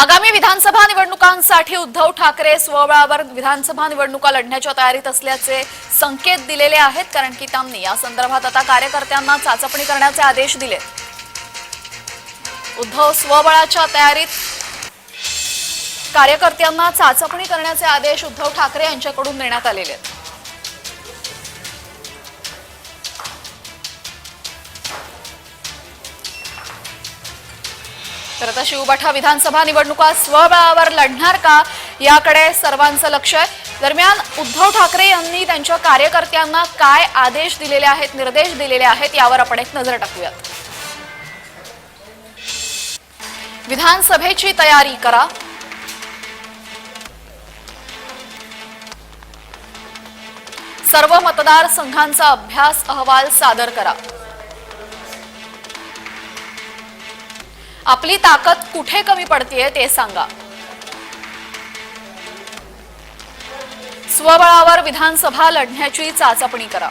आगामी विधानसभा निवडणुकांसाठी उद्धव ठाकरे स्वबळावर विधानसभा निवडणुका लढण्याच्या तयारीत असल्याचे संकेत दिलेले आहेत कारण की त्यांनी या संदर्भात आता कार्यकर्त्यांना चाचपणी करण्याचे आदेश दिले. उद्धव स्वबळाच्या तयारीत कार्यकर्त्यांना चाचपणी करण्याचे आदेश उद्धव ठाकरे यांच्याकडून देण्यात आलेले आहेत. तर आता शिवबाठा विधानसभा निवडणुका स्वबळावर लढणार का याकडे सर्वांचं लक्ष आहे. दरम्यान उद्धव ठाकरे यांनी त्यांच्या कार्यकर्त्यांना काय आदेश दिलेले आहेत निर्देश दिलेले आहेत यावर आपण एक नजर टाकूयात. विधानसभेची तयारी करा. सर्व मतदारसंघांचा अभ्यास अहवाल सादर करा. आपली ताकद कुठे कमी पडतीये ते सांगा. स्वबळावर विधानसभा लढण्याची चाचपणी करा.